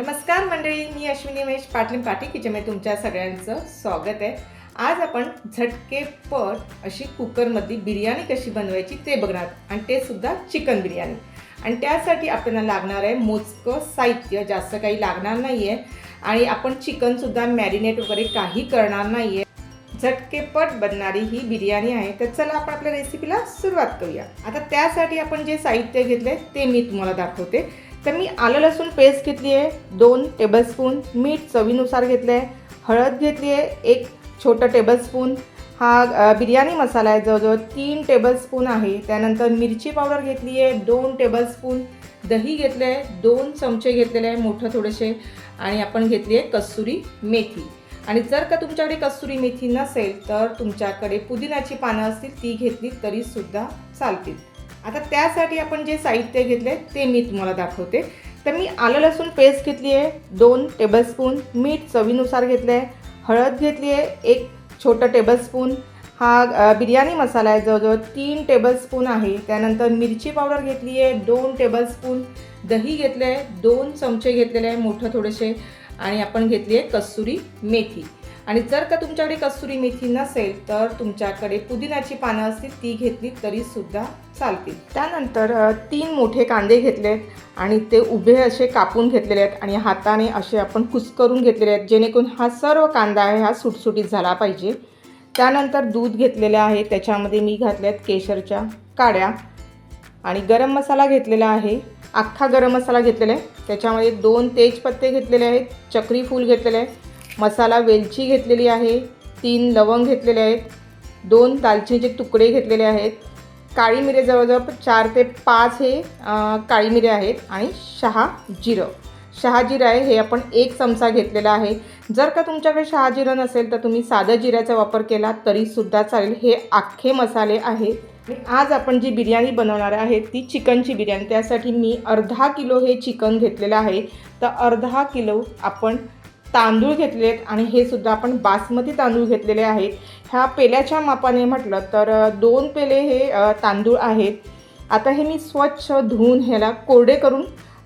नमस्कार मंडळी मी अश्विनी महेश पाटील पाटील किचनमध्ये तुमच्या सगळ्यांचं स्वागत आहे. आज आपण झटकेपट अशी कुकरमधली बिर्याणी कशी बनवायची ते बघणार आणि ते सुद्धा चिकन बिर्याणी. आणि त्यासाठी आपल्याला लागणार आहे मोजकं साहित्य जास्त काही लागणार नाही आहे आणि आपण चिकनसुद्धा मॅरिनेट वगैरे काही करणार नाही आहे झटकेपट बनणारी ही बिर्याणी आहे. तर चला आपण आपल्या रेसिपीला सुरुवात करूया. आता त्यासाठी आपण जे साहित्य घेतलं आहे ते मी तुम्हाला दाखवते. तर मी आलं लसूण पेस्ट घेतली आहे. दोन टेबलस्पून मीठ चवीनुसार घेतलं आहे हळद घेतली आहे एक छोटं टेबलस्पून हा बिर्याणी मसाला आहे जवळजवळ तीन टेबलस्पून आहे. त्यानंतर मिरची पावडर घेतली आहे दोन टेबलस्पून दही घेतलं आहे दोन चमचे घेतलेले आहे मोठं थोडेसे. आणि आपण घेतली आहे कस्तुरी मेथी. आणि जर का तुमच्याकडे कस्तुरी मेथी नसेल तर तुमच्याकडे पुदिनाची पानं असतील ती घेतली तरीसुद्धा चालतील. आता त्यासाठी आपण जे साहित्य घेतलं आहे ते मी तुम्हाला दाखवते. तर मी आलं लसूण पेस्ट घेतली आहे दोन टेबलस्पून मीठ चवीनुसार घेतलं आहे हळद घेतली आहे एक छोटं टेबलस्पून हा बिर्याणी मसाला आहे जवळजवळ तीन टेबलस्पून आहे. त्यानंतर मिरची पावडर घेतली आहे दोन टेबलस्पून दही घेतलं आहे दोन चमचे घेतलेले आहे मोठं थोडेसे आणि आपण घेतली आहे कस्तुरी मेथी. आणि जर का तुमच्याकडे कसुरी मेथी नसेल तर तुमच्याकडे पुदिनाची पानं असतील ती घेतली तरी सुद्धा चालतील. त्यानंतर तीन मोठे कांदे घेतले आहेत आणि ते उभे असे कापून घेतलेले आहेत आणि हाताने असे आपण कुस्करून घेतलेले आहेत जेणेकरून हा सर्व कांदा आहे हा सुटसुटीत झाला पाहिजे. त्यानंतर दूध घेतलेले आहे त्याच्यामध्ये मी घातल्यात केशरच्या काड्या आणि गरम मसाला घेतलेला आहे अख्खा गरम मसाला घेतलेला आहे. त्याच्यामध्ये दोन तेजपत्ते घेतलेले आहेत चक्री फूल घेतलेले आहे मसाला वेलची घेतलेली आहे तीन लवंग घेतलेले आहेत दोन दालचिनीचे तुकडे घेतलेले आहेत. काळी मिरे जवळजवळ चार ते पाच हे काळी मिरे आहेत आणि शहा जिरं. शहा जिरं आहे हे आपण एक चमचा घेतलेला आहे. जर का तुमच्याकडे शहा जिरं नसेल तर तुम्ही साधं जिऱ्याचा वापर केला तरीसुद्धा चालेल. हे अख्खे मसाले आहेत. आज आपण जी बिर्याणी बनवणार आहे ती चिकनची बिर्याणी. त्यासाठी मी अर्धा किलो हे चिकन घेतलेलं आहे. तर अर्धा किलो आपण तांदूळ घेतले आहेत आणि हे सुद्धा आपण बासमती तांदूळ घेतलेले आहेत. ह्या पेल्याच्या मापाने म्हटलं तर दोन पेले हे तांदूळ आहेत. आता हे मी स्वच्छ धुवून ह्याला कोरडे करून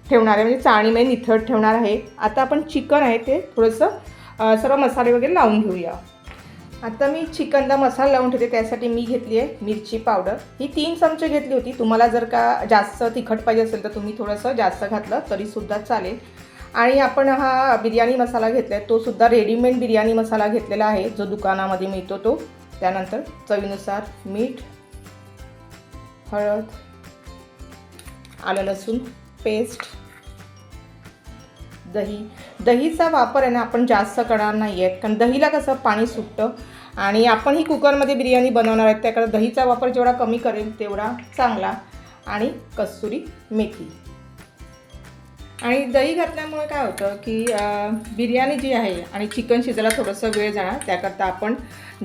ठेवणार आहे म्हणजे चाळणीमध्ये निथळ ठेवणार आहे. आता आपण चिकन आहे ते थोडंसं सर्व मसाले वगैरे लावून घेऊया. आता मी चिकनला मसाला लावून ठेवते त्यासाठी मी घेतली आहे मिरची पावडर. ही तीन चमचे घेतली होती. तुम्हाला जर का जास्त तिखट पाहिजे असेल तर तुम्ही थोडंसं जास्त घातलं तरीसुद्धा चालेल. आणि आपण हा बिर्याणी मसाला घेतला आहे तो सुद्धा रेडीमेड बिर्याणी मसाला घेतलेला आहे जो दुकानामध्ये मिळतो तो. त्यानंतर चवीनुसार मीठ हळद आलं लसूण पेस्ट दही. दहीचा वापर आहे ना आपण जास्त करणार नाही आहे कारण दहीला कसं पाणी सुटतं. आणि आपण ही कुकरमध्ये बिर्याणी बनवणार आहे त्याकडे दहीचा वापर जेवढा कमी करेल तेवढा चांगला. आणि कस्तुरी मेथी. आणि दही घातल्यामुळे काय होतं की बिर्याणी जी आहे आणि चिकन शिजायला थोडंसं वेळ जाणार त्याकरता आपण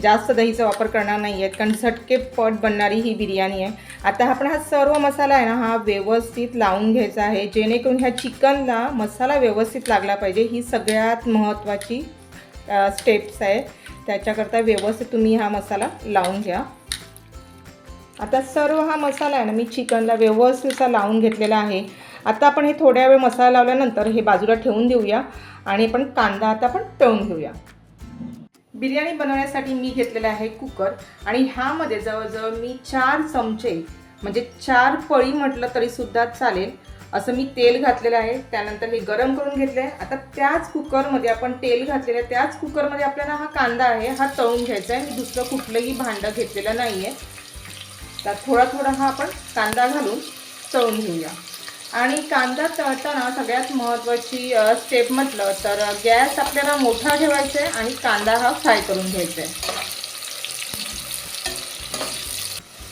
जास्त दहीचा वापर करणार नाही आहेत कारण झटके पट बनणारी ही बिर्याणी आहे. आता आपण हा सर्व मसाला आहे ना हा व्यवस्थित लावून घ्यायचा आहे जेणेकरून ह्या चिकनला मसाला व्यवस्थित लागला पाहिजे ही सगळ्यात महत्त्वाची स्टेप्स आहे. त्याच्याकरता व्यवस्थित तुम्ही हा मसाला लावून घ्या. आता सर्व हा मसाला आहे ना मी चिकनला व्यवस्थित असा लावून घेतलेला आहे. आता आपण हे थोड्या वेळ मसाला लावल्यानंतर हे बाजूला ठेवून देऊया आणि आपण कांदा आता आपण तळून घेऊया. बिर्याणी बनवण्यासाठी मी घेतलेला आहे कुकर आणि ह्यामध्ये जवळजवळ मी चार चमचे म्हणजे चार पळी म्हटलं तरीसुद्धा चालेल. असं मी तेल घातलेलं आहे त्यानंतर हे गरम करून घेतलं आहे आता त्याच कुकरमध्ये आपण तेल घातलेलं आहे त्याच कुकरमध्ये आपल्याला हा कांदा आहे हा तळून घ्यायचा आहे. मी दुसरं कुठलंही भांडं घेतलेलं नाही आहे तर थोडा थोडा हा आपण कांदा घालून तळून घेऊया. आणि कांदा तळताना सगळ्यात महत्त्वाची स्टेप म्हटलं तर गॅस आपल्याला मोठा ठेवायचा आहे आणि कांदा हा फ्राय करून घ्यायचा आहे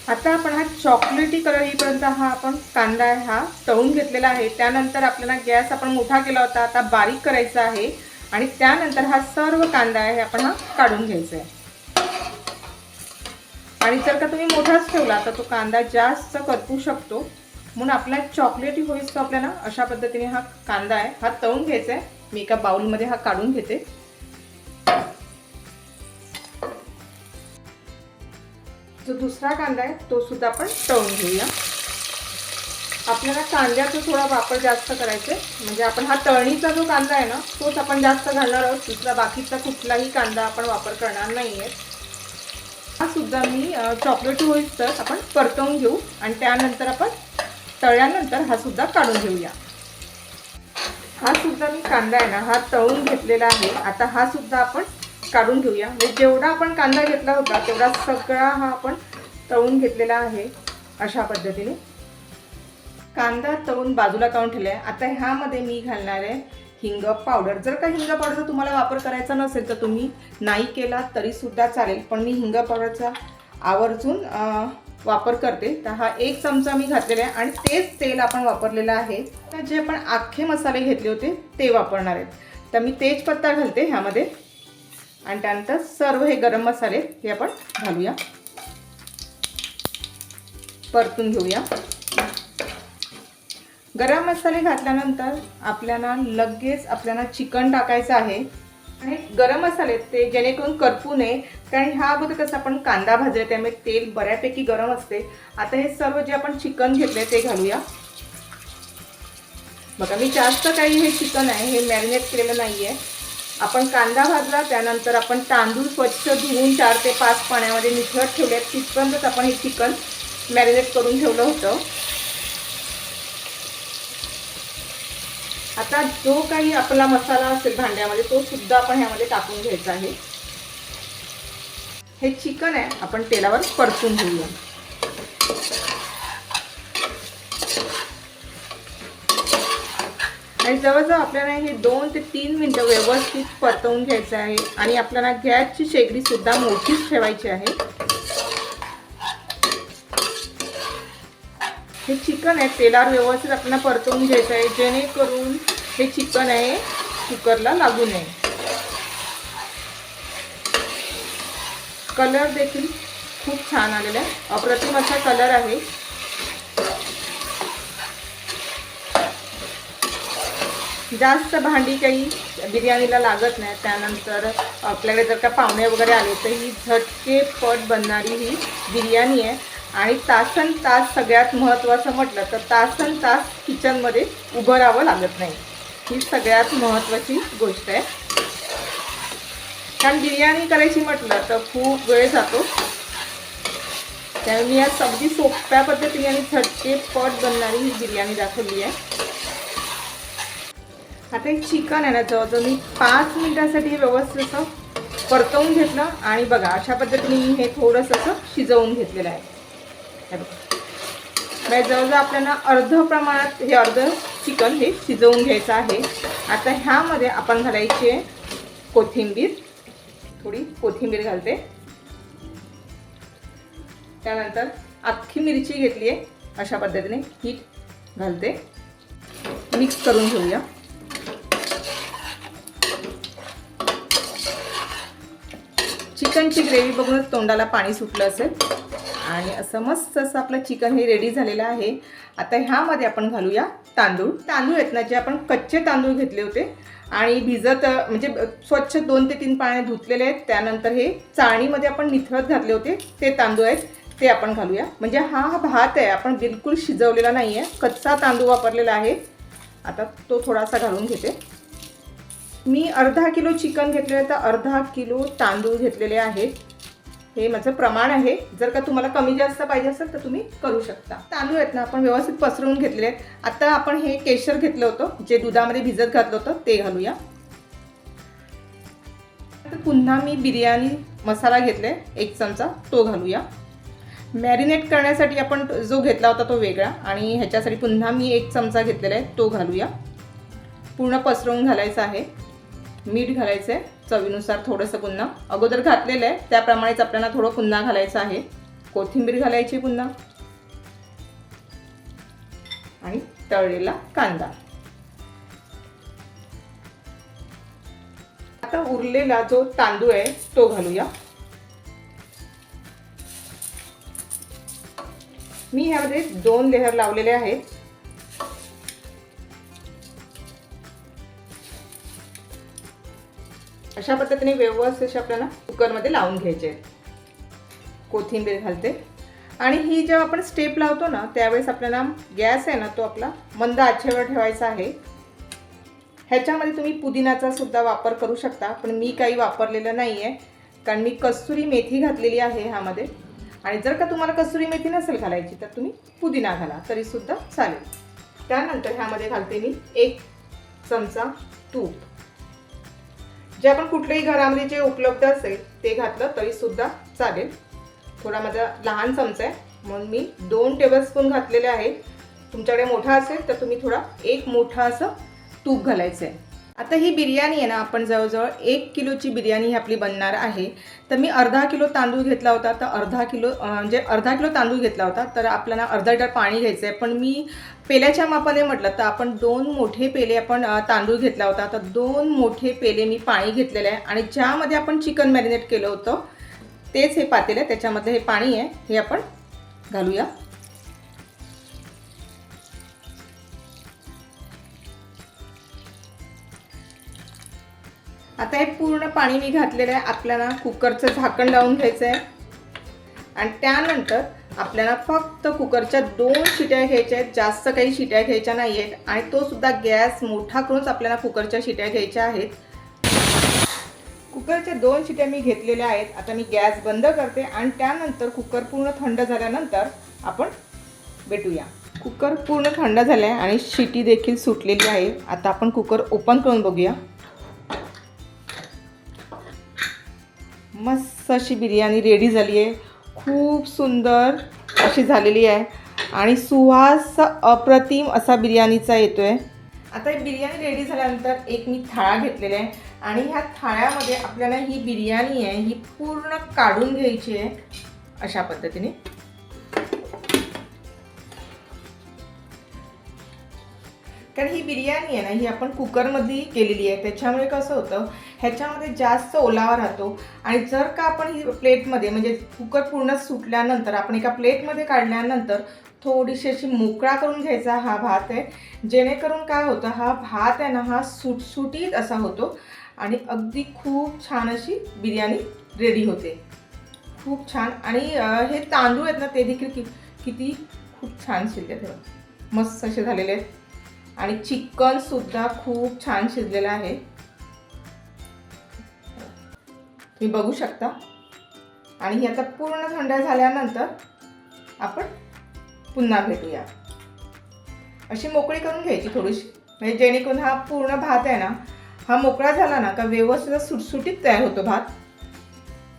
आता आपण हा चॉकलेटी कलर येईपर्यंत हा आपण कांदा हा तळून घेतलेला आहे. त्यानंतर आपल्याला गॅस आपण मोठा केला होता आता बारीक करायचा आहे आणि त्यानंतर हा सर्व कांदा आहे आपण हा काढून घ्यायचा आहे आणि जर का तुम्ही मोठाच ठेवला तर तो कांदा जास्त करपू शकतो. म्हणून आपला चॉकलेटी होईस तो आपल्याला अशा पद्धतीने हा कांदा आहे. हा तळून घ्यायचा आहे. मी एका बाउलमध्ये हा काढून घेते. जो दुसरा कांदा आहे तो सुद्धा आपण तळून घेऊया. आपल्याला कांद्याचा थोडा वापर जास्त करायचा आहे. म्हणजे आपण हा तळणीचा जो कांदा आहे ना तोच आपण जास्त घालणार आहोत. दुसरा बाकीचा कुठलाही कांदा आपण वापर करणार नाही आहे हा सुद्धा मी चॉकलेट होईल तर आपण परतवून घेऊ. आणि त्यानंतर आपण तळल्यानंतर हा सुद्धा काढून घेऊया. हा सुद्धा मी कांदा आहे ना हा तळून घेतलेला आहे. आता हा सुद्धा आपण काढून घेऊया. म्हणजे जेवढा आपण कांदा घेतला होता तेवढा सगळा हा आपण तळून घेतलेला आहे अशा पद्धतीने. कांदा तळून बाजूला काढून ठेवला आहे आता ह्यामध्ये मी घालणार आहे हिंग पावडर. जर का हिंग पावडरचा तुम्हाला वापर करायचा नसेल तर तुम्ही नाही केला तरी सुद्धा चालेल. पण मी हिंग पावडरचा आवर्जून वापर करते. तर हा एक चमचा मी घातलेला आहे आणि तेच तेल आपण वापरलेलं आहे. तर जे आपण अख्खे मसाले घेतले होते ते वापरणार आहेत. तर मी तेजपत्ता घालते ह्यामध्ये. आणि त्यानंतर सर्व हे गरम मसाले हे आपण घालूया. परतून घेऊया. गरम मसाले घातल्यानंतर आपल्याला लगेच आपल्याला चिकन टाकायचं आहे. आणि गरम मसाले ते जेणेकरून करपू नये कारण ह्या अगोदर कसं आपण कांदा भाजले त्यामुळे तेल बऱ्यापैकी गरम असते. आता हे सर्व जे आपण चिकन घेतले ते घालूया. बघा मी जास्त काही हे चिकन आहे हे मॅरिनेट केलेलं नाही आहे आपण कांदा भाजला त्यानंतर आपण तांदूळ स्वच्छ धुवून चार ते पाच पाण्यामध्ये निथळत ठेवले तिथपर्यंतच आपण हे चिकन मॅरिनेट करून ठेवलं होतं. आता जो काही आपला मसाला असेल भांड्यामध्ये तो सुद्धा आपण ह्यामध्ये टाकून घ्यायचा आहे. हे चिकन आहे. आपण तेलावर परतून घेऊया. आणि जवळजवळ आपल्याला हे दोन ते तीन मिनटं व्यवस्थित परतवून घ्यायचं आहे. आणि आपल्याला गॅसची शेगडी सुद्धा मोठीच ठेवायची आहे. हे चिकन आहे. तेलावर व्यवस्थित आपल्याला परतवून घ्यायचं आहे. जेणेकरून हे चिकन आहे. कुकरला लागू नये. कलर देखील खूप छान आलेला आहे. अप्रतिम असा कलर आहे. जास्त भांडी काही बिर्याणीला लागत नाही. त्यानंतर आपल्याकडे जर का पाहुणे वगैरे आले तर ही झटकेपट बनणारी ही बिर्याणी आहे. आणि तासन तास सगळ्यात महत्त्वाचं म्हटलं तर तासन तास किचनमध्ये उभं राहावं लागत नाही. ही सगळ्यात महत्त्वाची गोष्ट आहे. कारण बिर्याणी करायची म्हटलं तर खूप वेळ जातो. त्यामुळे मी आज अगदी सोप्या पद्धतीने आणि झटकेपट बनणारी ही बिर्याणी दाखवली आहे. आता एक चिकन आहे ना जवळजवळ मी पाच मिनिटासाठी हे व्यवस्थित असं परतवून घेतलं आणि बघा अशा पद्धतीने मी हे थोडंसं असं शिजवून घेतलेलं आहे. बघा. म्हणजे जवळजवळ आपल्याला अर्ध प्रमाणात हे अर्ध चिकन हे शिजवून घ्यायचं आहे. आता ह्यामध्ये आपण घालायची आहे कोथिंबीर. थोडी कोथिंबीर घालते. त्यानंतर अख्खी मिरची घेतली आहे अशा पद्धतीने ही घालते. मिक्स करून घेऊया. चिकनची ग्रेव्ही बघूनच तोंडाला पाणी सुटलं असेल. आणि असं मस्त असं आपलं चिकन हे रेडी झालेलं आहे. आता ह्यामध्ये आपण घालूया तांदूळ. तांदूळ आहेत ना जे आपण कच्चे तांदूळ घेतले होते. आणि भिजत म्हणजे स्वच्छ दोन ते तीन पाण्यात धुतलेले आहेत. त्यानंतर हे चाळणीमध्ये आपण निथळत घातले होते. ते तांदूळ आहेत ते आपण घालूया. म्हणजे हा हा भात आहे आपण बिलकुल शिजवलेला नाही आहे कच्चा तांदूळ वापरलेला आहे. आता तो थोडासा घालून घेते. मी अर्धा किलो चिकन घेतलेलं तर अर्धा किलो तांदूळ घेतलेले आहेत. हे माझं प्रमाण आहे. जर का तुम्हाला कमी जास्त पाहिजे असेल तर तुम्ही करू शकता. तांदूळ आहेत ना आपण व्यवस्थित पसरवून घेतले आहेत. आता आपण हे केशर घेतलं होतं जे दुधामध्ये भिजत घातलं होतं ते घालूया. आता पुन्हा मी बिर्याणी मसाला घेतलाय एक चमचा तो घालूया. मॅरिनेट करण्यासाठी आपण जो घेतला होता तो वेगळा आणि ह्याच्यासाठी पुन्हा मी एक चमचा घेतलेला आहे तो घालूया. पूर्ण पसरवून घालायचा आहे. मीठ घालायचं आहे चवीनुसार थोडंसं पुन्हा अगोदर घातलेलं आहे. त्याप्रमाणेच आपल्याला थोडं पुन्हा घालायचं आहे. कोथिंबीर घालायची पुन्हा. आणि तळलेला कांदा. आता उरलेला जो तांदूळ आहे तो घालूया. मी ह्यामध्ये दोन लेहर लावलेले आहेत. अशा पद्धतीने व्यवस्थित असे आपल्याला कुकरमध्ये लावून घ्यायचे. आहेत. कोथिंबीर घालते. आणि ही जेव्हा आपण स्टेप लावतो ना त्यावेळेस आपल्याला गॅस आहे ना तो आपला मंद आचेवर ठेवायचा आहे. ह्याच्यामध्ये तुम्ही पुदिनाचा सुद्धा वापर करू शकता पण मी काही वापरलेलं नाही आहे कारण मी कस्तुरी मेथी घातलेली आहे ह्यामध्ये. आणि जर का तुम्हाला कस्तुरी मेथी नसेल घालायची तर तुम्ही पुदिना घाला तरीसुद्धा चालेल. त्यानंतर ह्यामध्ये घालते मी एक चमचा तूप. जे आपण कुठल्याही घरामध्ये जे उपलब्ध असेल ते घातलं तरीसुद्धा चालेल. थोडा माझा लहान चमचा आहे. म्हणून मी दोन टेबलस्पून घातलेले आहेत. तुमच्याकडे मोठा असेल तर तुम्ही थोडा एक मोठा असं तूप घालायचं आहे. आता ही बिर्याणी आहे ना आपण जवळजवळ एक किलोची बिर्याणी ही आपली बनणार आहे. तर मी अर्धा किलो तांदूळ घेतला होता तर अर्धा किलो म्हणजे अर्धा किलो तांदूळ घेतला होता तर आपल्याला अर्धा लिटर पाणी घ्यायचं आहे पण मी पेल्याच्या मापाने म्हटलं तर आपण दोन मोठे पेले आपण तांदूळ घेतला होता तर दोन मोठे पेले मी पाणी घेतलेलं आहे. आणि ज्यामध्ये आपण चिकन मॅरिनेट केलं होतं तेच हे पातेलं आहे त्याच्यामधलं हे पाणी आहे हे आपण घालूया. आता हे पूर्ण पाणी मी घातलेलं आहे. आपल्याला कुकरचं झाकण लावून घ्यायचं आहे आणि त्यानंतर आपल्याला फक्त कुकरच्या दोन शिट्या घ्यायच्या आहेत. जास्त काही शिट्या घ्यायच्या नाही आहेत आणि तो सुद्धा गॅस मोठा करूनच आपल्याला कुकरच्या शिट्या घ्यायच्या आहेत. कुकरच्या दोन शिट्या मी घेतलेल्या आहेत. आता मी गॅस बंद करते आणि त्यानंतर कुकर पूर्ण थंड झाल्यानंतर आपण भेटूया. कुकर पूर्ण थंड झालं आहे आणि शिटी देखील सुटलेली आहे. आता आपण कुकर ओपन करून बघूया. मस्त अशी बिर्याणी रेडी झाली आहे. खूप सुंदर अशी झालेली आहे. आणि सुवास अप्रतिम असा बिर्याणीचा येतो आहे आता ही बिर्याणी रेडी झाल्यानंतर एक मी थाळा घेतलेला आहे. आणि ह्या थाळ्यामध्ये आपल्याला ही बिर्याणी आहे ही पूर्ण काढून घ्यायची आहे अशा पद्धतीने. कारण ही बिर्याणी आहे ना ही आपण कुकरमध्ये केलेली आहे. त्याच्यामुळे कसं होतं ह्याच्यामध्ये जास्त ओलावा राहतो आणि जर का आपण ही प्लेटमध्ये म्हणजे कुकर पूर्ण सुटल्यानंतर आपण एका प्लेटमध्ये काढल्यानंतर थोडीशी अशी मोकळा करून घ्यायचा हा भात आहे. जेणेकरून काय होतं हा भात आहे ना हा सुटसुटीत असा होतो आणि अगदी खूप छान अशी बिर्याणी रेडी होते. खूप छान. आणि हे तांदूळ आहेत ना ते देखील कि किती खूप छान शिजले मस्त असे झालेले आहेत. आणि चिकन सुद्धा खूप छान शिजलेलं आहे. तुम्ही बघू शकता. आणि ही आता पूर्ण थंड झाल्यानंतर आपण पुन्हा भेटूया. अशी मोकळी करून घ्यायची थोडीशी. म्हणजे जेणेकरून हा पूर्ण भात आहे ना हा मोकळा झाला ना का व्यवस्थित सुटसुटीत तयार होतो भात.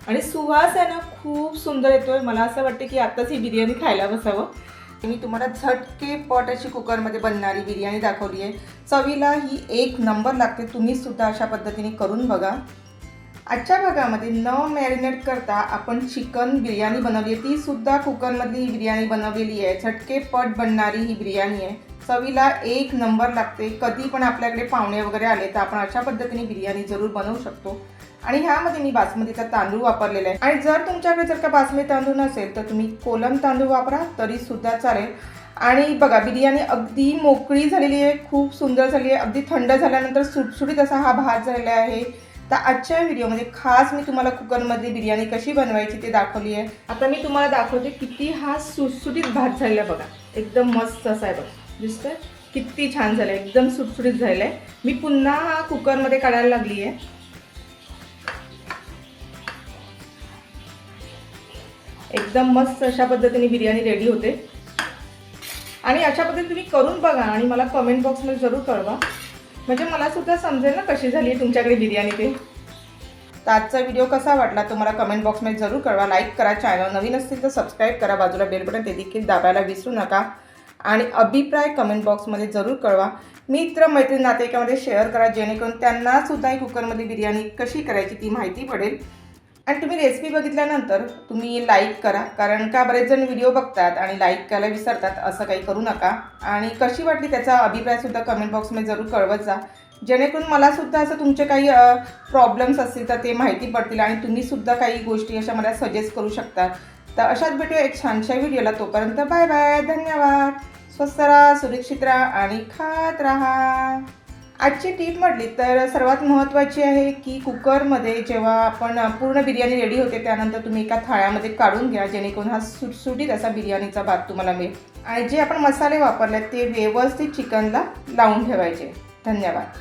आणि सुवास आहे ना खूप सुंदर येतोय. मला असं वाटतं की आत्ताच ही बिर्याणी खायला बसावं. मी तुम्हाला झटके पट अशी कुकरमध्ये बनणारी बिर्याणी दाखवली आहे. चवीला ही एक नंबर लागते तुम्ही सुद्धा अशा पद्धतीने करून बघा. आजच्या भागामध्ये न मॅरिनेट करता आपण चिकन बिर्याणी बनवली आहे. तीसुद्धा कुकरमधली ही बिर्याणी बनवलेली आहे. झटके पट बनणारी ही बिर्याणी आहे. चवीला एक नंबर लागते. कधी पण आपल्याकडे पाहुणे वगैरे आले तर आपण अशा पद्धतीने बिर्याणी जरूर बनवू शकतो. आणि ह्यामध्ये मी बासमतीचा तांदूळ वापरलेला आहे. आणि जर तुमच्याकडे जर का बासमती तांदूळ नसेल तर तुम्ही कोलम तांदूळ वापरा तरी सुद्धा चालेल. आणि बघा बिर्याणी अगदी मोकळी झालेली आहे खूप सुंदर झाली आहे. अगदी थंड झाल्यानंतर सुटसुटीत असा हा भात झालेला आहे. तर आजच्या व्हिडिओमध्ये खास मी तुम्हाला कुकरमध्ये बिर्याणी कशी बनवायची ते दाखवली आहे. आता मी तुम्हाला दाखवते किती हा सुटसुटीत भात झालेला आहे बघा. एकदम मस्त असा आहे बघा. दिसतंय? किती छान झालं आहे एकदम सुटसुटीत झालेलं आहे. मी पुन्हा हा कुकरमध्ये काढायला लागली आहे एकदम मस्त अशा पद्धतीने बिर्याणी रेडी होते. आणि अशा पद्धतीने तुम्ही करून बघा आणि मला कमेंट बॉक्समध्ये जरूर कळवा. म्हणजे मला सुद्धा समजेल ना कशी झाली आहे तुमच्याकडे बिर्याणी ते. तर आजचा व्हिडिओ कसा वाटला तुम्हाला कमेंट बॉक्समध्ये जरूर कळवा. लाईक करा चॅनल नवीन असतील तर सबस्क्राईब करा. बाजूला बेल बटन ते देखील दाबायला विसरू नका. आणि अभिप्राय कमेंट बॉक्समध्ये जरूर कळवा. मित्र मैत्रीण नातेवाईकामध्ये शेअर करा. जेणेकरून त्यांनासुद्धा कुकरमध्ये बिर्याणी कशी करायची ती माहिती पडेल. आणि तुम्ही रेसिपी बघितल्यानंतर तुम्ही लाईक करा. कारण का बरेच जण व्हिडिओ बघतात आणि लाईक करायला विसरतात असं काही करू नका. आणि कशी वाटली त्याचा अभिप्रायसुद्धा कमेंट बॉक्समध्ये जरूर कळवत जा. जेणेकरून मलासुद्धा असं तुमचे काही प्रॉब्लेम्स असतील तर ते माहिती पडतील आणि तुम्हीसुद्धा काही गोष्टी अशा मला सजेस्ट करू शकता तर अशाच भेटूया एक छानशा व्हिडिओला तोपर्यंत बाय बाय धन्यवाद. स्वस्त राहा सुरक्षित राहा आणि खात राहा. आजची टीप म्हटली तर सर्वात महत्त्वाची आहे की कुकरमध्ये जेव्हा आपण पूर्ण बिर्याणी रेडी होते त्यानंतर तुम्ही एका थाळ्यामध्ये काढून घ्या जेणेकरून हा सुटसुटीत असा बिर्याणीचा भात तुम्हाला मिळेल. आणि जे आपण मसाले वापरले ते व्यवस्थित चिकनला लावून ठेवायचे. धन्यवाद.